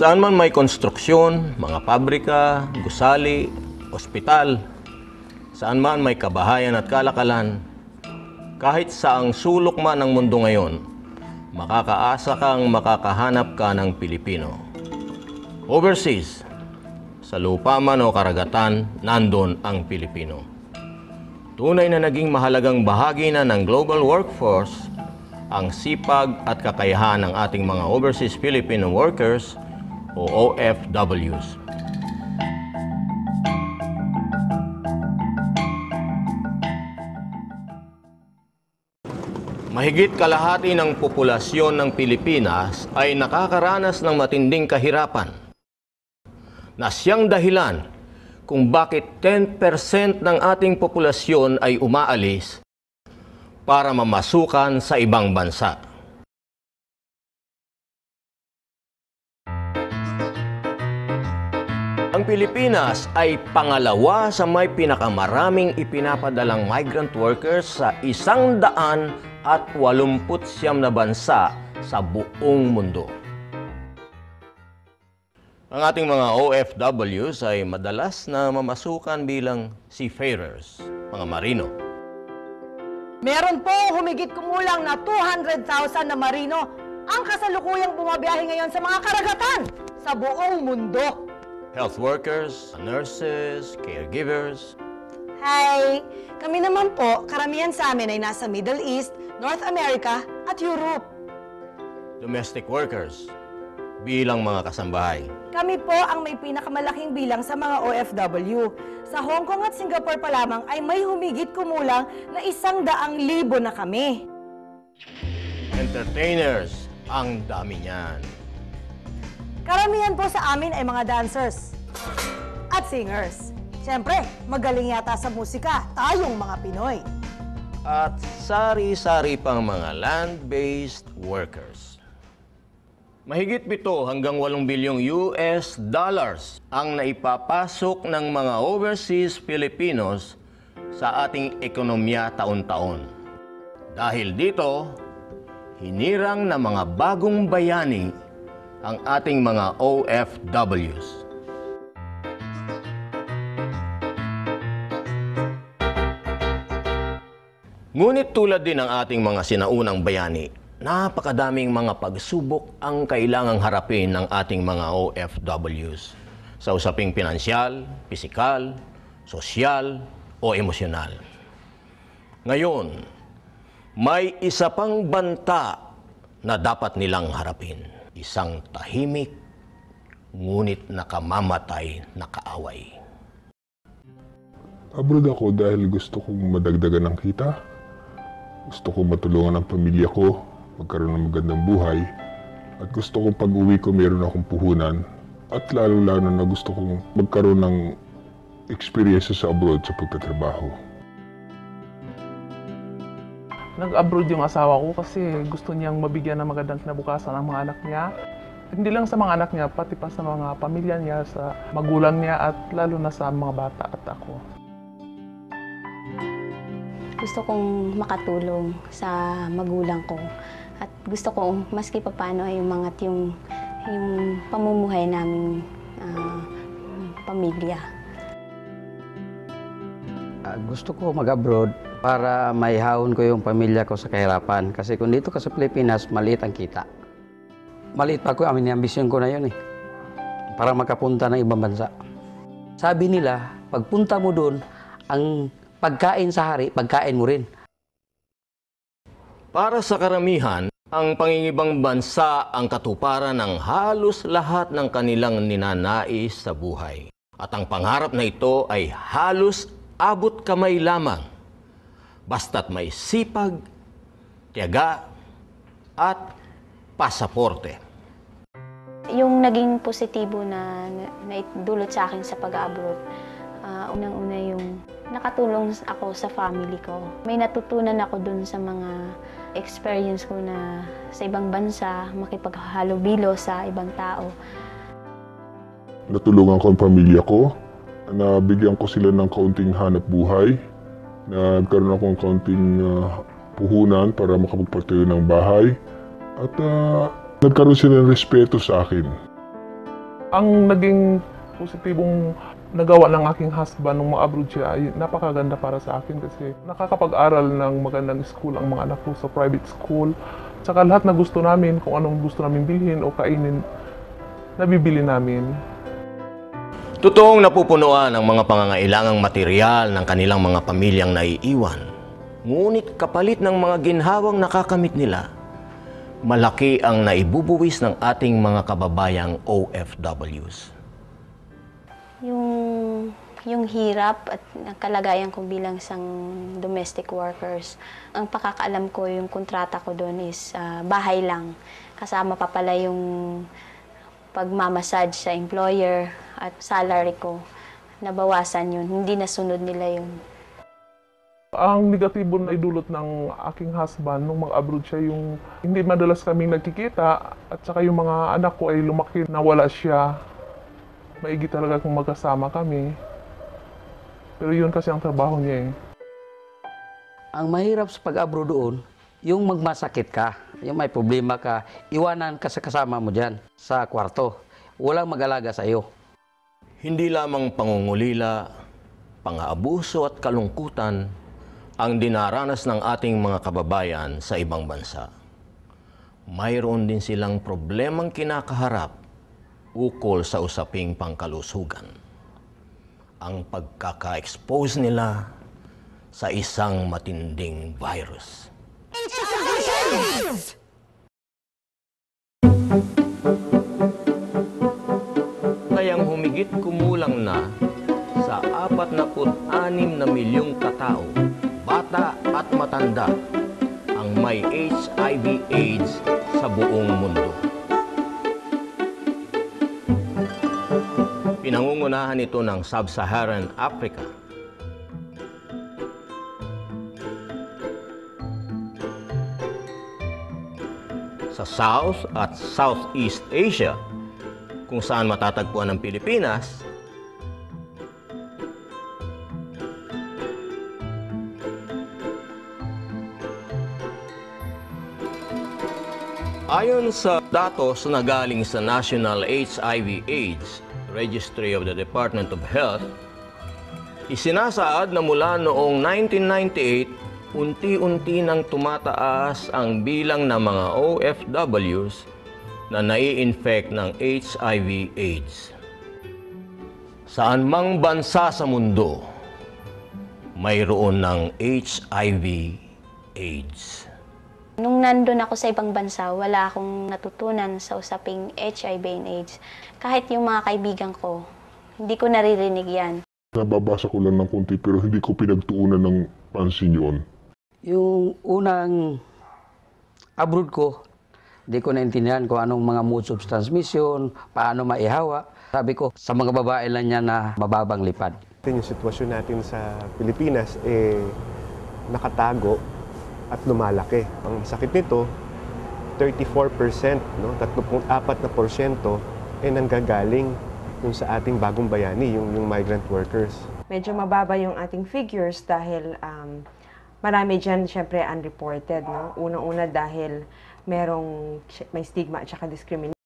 Saan man may konstruksyon, mga pabrika, gusali, ospital, saan man may kabahayan at kalakalan, kahit saang sulok man ng mundo ngayon, makakaasa kang makakahanap ka ng Pilipino. Overseas, sa lupa man o karagatan, nandon ang Pilipino. Tunay na naging mahalagang bahagi na ng global workforce ang sipag at kakayahan ng ating mga overseas Filipino workers o OFWs. Mahigit kalahati ng populasyon ng Pilipinas ay nakakaranas ng matinding kahirapan na siyang dahilan kung bakit 10% ng ating populasyon ay umaalis para mamasukan sa ibang bansa. Ang Pilipinas ay pangalawa sa may pinakamaraming ipinapadalang migrant workers sa isang daan at walumput siyam na bansa sa buong mundo. Ang ating mga OFWs ay madalas na mamasukan bilang seafarers, mga marino. Meron po humigit kumulang na 200,000 na marino ang kasalukuyang bumabiyahe ngayon sa mga karagatan sa buong mundo. Health workers, nurses, caregivers, Hi! Kami naman po, karamihan sa amin ay nasa Middle East, North America at Europe. domestic workers, bilang mga kasambahay. Kami po ang may pinakamalaking bilang sa mga OFW. Sa Hong Kong at Singapore pa lamang ay may humigit kumulang na isang daang libo na kami. Entertainers, ang dami niyan. Karamihan po sa amin ay mga dancers at singers. Siyempre, magaling yata sa musika, tayong mga Pinoy. At sari-sari pang mga land-based workers. Mahigit pito hanggang 8 bilyong US dollars ang naipapasok ng mga overseas Filipinos sa ating ekonomiya taon-taon. Dahil dito, hinirang na mga bagong bayani ang ating mga OFWs. Ngunit tulad din ng ating mga sinaunang bayani, napakadaming mga pagsubok ang kailangang harapin ng ating mga OFWs sa usaping pinansyal, pisikal, sosyal o emosyonal. Ngayon, may isa pang banta na dapat nilang harapin. Isang tahimik, ngunit nakamamatay na kaaway. Abroad ako dahil gusto kong madagdagan ng kita. Gusto kong matulungan ang pamilya ko, magkaroon ng magandang buhay. At gusto kong pag uwi ko meron akong puhunan. At lalo-lalo na gusto kong magkaroon ng experience sa abroad sa pagtatrabaho. Nag-abroad yung asawa ko kasi gusto niyang mabigyan ng magandang kinabukasan ang mga anak niya. Hindi lang sa mga anak niya, pati pa sa mga pamilya niya, sa magulang niya at lalo na sa mga bata at ako. gusto kong makatulong sa magulang ko at gusto kong maski papaano ay umangat yung yung pamumuhay naming ah, pamilya. Ah, gusto ko mag-abroad para maihawon ko yung pamilya ko sa kahirapan. Kasi kung dito ka sa Pilipinas, maliit ang kita. Maliit pa ko, amin ambisyon ko na yun eh. Para makapunta ng ibang bansa. Sabi nila, pagpunta mo doon, ang pagkain sa hari, pagkain mo rin. Para sa karamihan, ang pangingibang bansa ang katuparan ng halos lahat ng kanilang ninanais sa buhay. At ang pangarap na ito ay halos abot kamay lamang. Basta't may sipag, tiyaga, at pasaporte. Yung naging positibo na naidulot sa akin sa pag-abroad, ah, unang-una yung nakatulong ako sa family ko. May natutunan ako dun sa mga experience ko na sa ibang bansa, makipaghalubilo sa ibang tao. Natulungan ko ang pamilya ko. Nabigyan ko sila ng kaunting hanap buhay. Nagkaroon ako ng kaunting ah, puhunan para makapagpatayo ng bahay. At ah, nagkaroon sila ng respeto sa akin. Ang naging positibong nagawa ng aking husband nung ma-abroad siya ay napakaganda para sa akin kasi nakakapag-aral ng magandang school ang mga anak ko sa private school. Tsaka lahat na gusto namin, kung anong gusto namin bilhin o kainin, nabibili namin. Totoong napupunuan ang mga pangangailangang material ng kanilang mga pamilyang naiiwan. Ngunit kapalit ng mga ginhawang nakakamit nila, malaki ang naibubuwis ng ating mga kababayang OFWs. Yung, yung hirap at kalagayan ko bilang isang domestic workers, ang pakakaalam ko, yung kontrata ko doon is ah, bahay lang. Kasama pa pala yung pagmamassage sa employer at salary ko. Nabawasan yun. Hindi nasunod nila yun. Ang negatibo na idulot ng aking husband nung mag-abroad siya yung hindi madalas kaming nagkikita at saka yung mga anak ko ay lumaki na wala siya. Maigi talaga kung magkasama kami. Pero yun kasi ang trabaho niya eh. Ang mahirap sa pag-abroad doon, yung magmasakit ka, yung may problema ka, iwanan ka sa kasama mo dyan sa kwarto. Walang mag-alaga sa iyo. Hindi lamang pangungulila, pang-aabuso at kalungkutan ang dinaranas ng ating mga kababayan sa ibang bansa. Mayroon din silang problemang kinakaharap ukol sa usaping pangkalusugan. Ang pagkaka-expose nila sa isang matinding virus. Kayang humigit kumulang na sa 46 na milyong katao, bata at matanda, ang may HIV AIDS sa buong mundo. Pinangungunahan ito ng Sub-Saharan Africa. Sa South at Southeast Asia, kung saan matatagpuan ang Pilipinas, Ayon sa datos na galing sa National HIV-AIDS Registry of the Department of Health, isinasaad na mula noong 1998, unti-unti nang tumataas ang bilang ng mga OFWs na nai-infect ng HIV-AIDS. Saan mang bansa sa mundo, mayroon ng HIV-AIDS. Nung nandun ako sa ibang bansa, wala akong natutunan sa usaping HIV and AIDS. Kahit yung mga kaibigan ko, hindi ko naririnig yan. Nababasa ko lang ng konti pero hindi ko pinagtuunan ng pansin yun. Yung unang abroad ko, di ko naintindihan kung anong mga modes of transmission, paano maihawa. Sabi ko, sa mga babae lang niya na mababang lipad. Yung sitwasyon natin sa Pilipinas, eh, nakatago at lumalaki. Ang sakit nito, 34%, no? 34 na porsyento, eh, nanggagaling yung sa ating bagong bayani, yung, yung migrant workers. medyo mababa yung ating figures dahil um, marami dyan syempre unreported. No? Unang-una dahil merong may stigma at saka discrimination.